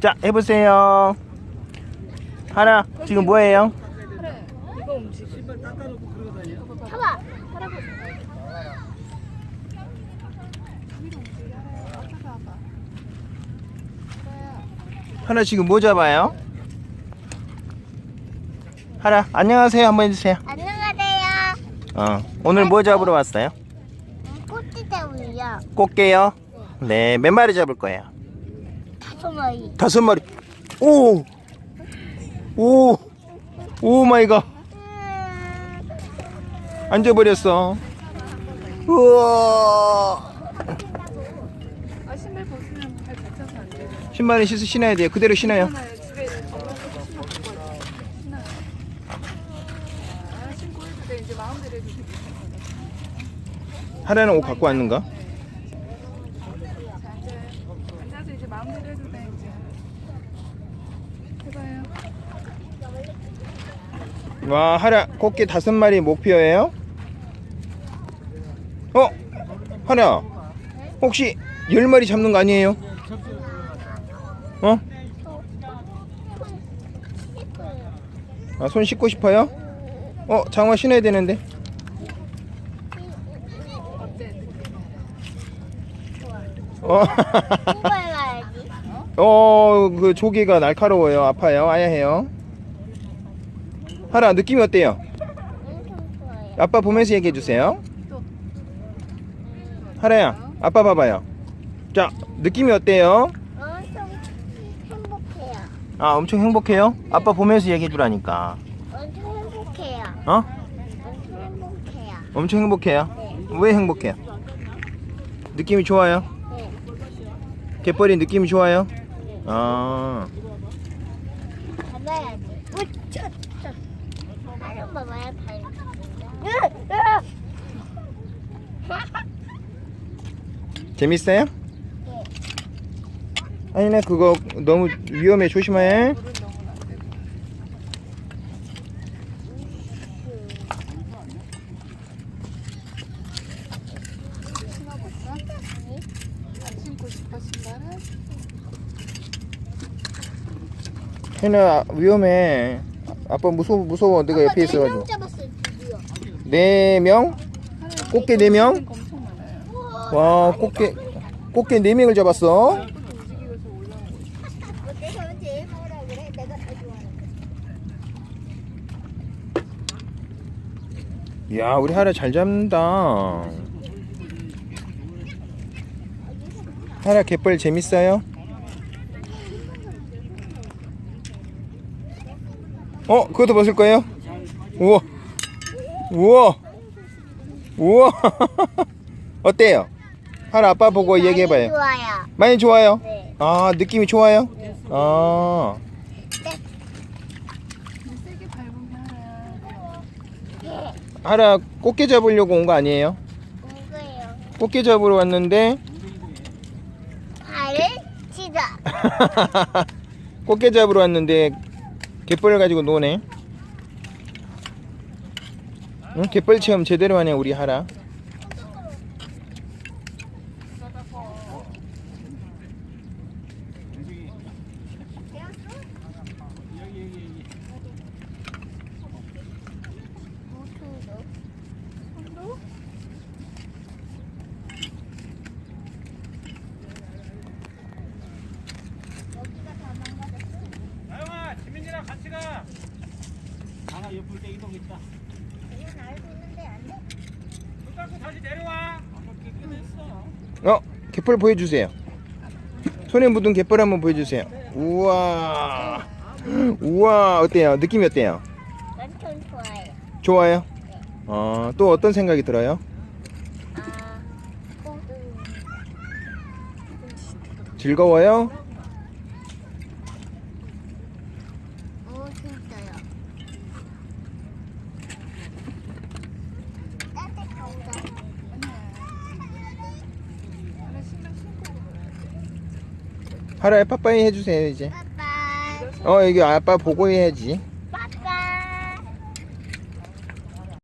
자, 해보세요. 하나, 지금 뭐예요? 잡아. 하나 지금 뭐 잡아요? 하나, 안녕하세요. 한번 해주세요. 안녕하세요. 어, 오늘 뭐 잡으러 왔어요? 꽃게새우요. 꽃게요? 네, 몇 마리 잡을 거예요? 다섯 마리. 다섯 마리. 오! 오! 오 마이 갓. 앉아버렸어. 우와! 아 신발 벗으면 발 다쳐서 안 돼요. 신발은 씻어 신어야 돼요. 그대로 신어요. 하나요 집에 엄마가 신고 올 거예요. 신어요. 아 신고 해도 돼 이제 마음대로 해도 돼. 하나는 옷 갖고 왔는가? 자 앉아요. 앉아서 이제 마음대로 해도 돼 이제. 해봐요. 와, 하나 꽃게 다섯 마리 목표예요? 어? 하나. 혹시 열 마리 잡는 거 아니에요? 어? 아, 손 씻고 싶어요? 어, 장화 신어야 되는데. 어. 어, 그 조개가 날카로워요. 아파요. 아야 해요. 하나 느낌이 어때요? 엄청 좋아요. 아빠 보면서 얘기해 주세요. 또. 하라야, 아빠 봐봐요. 자, 느낌이 어때요? 엄청 행복해요. 아, 엄청 행복해요? 아빠 보면서 얘기해 주라니까. 엄청 행복해요. 어? 엄청 행복해요. 엄청 행복해요? 네. 왜 행복해요? 느낌이 좋아요? 네. 갯벌이 느낌이 좋아요? 아, 잡아야지. 으 재밌어요? 네. 아니네, 그거 너무 위험해. 조심해. 혜나 위험해. 아빠 무서워 무서워. 내가 옆에 있어가지고. 잡았어요, 드디어. 네 명? 꽃게 네 명? 와 꽃게 꽃게 네 명을 잡았어. 움직이면서 올라오고 있어. 내가 제일 뭐라 그래? 내가 더 좋아하는 거. 야 우리 하라 잘 잡는다. 하라 갯벌 재밌어요? 어 그것도 벗을 거예요? 우와 우와 우와 어때요? 하라 아빠 보고 얘기해봐요. 좋아요. 많이 좋아요? 네. 아 느낌이 좋아요? 아 하나야. 하라 꽃게 잡으려고 온 거 아니에요? 뭐예요? 꽃게 잡으러 왔는데 발을 치자. 꽃게 잡으러 왔는데 갯벌 가지고 노네. 응? 갯벌 체험 제대로 하네 우리 하라. 나영아, 지민이랑 같이 가. 나가 옆을 때 이동 있다. 이건 알고 있는데 안 돼? 물 닦고 다시 내려와. 아까 깨끗했어. 어 갯벌 보여주세요. 손에 묻은 갯벌 한번 보여주세요. 우와 우와 어때요? 느낌이 어때요? 완전 좋아요. 좋아요? 어 또 어떤 생각이 들어요? 아, 어, 음, 즐거워요? 어, 진짜요. 따뜻하다. 하나 신발 신고 하라에 빠빠이 해주세요 이제. 빠빠이. 어 여기 아빠 보고 해야지.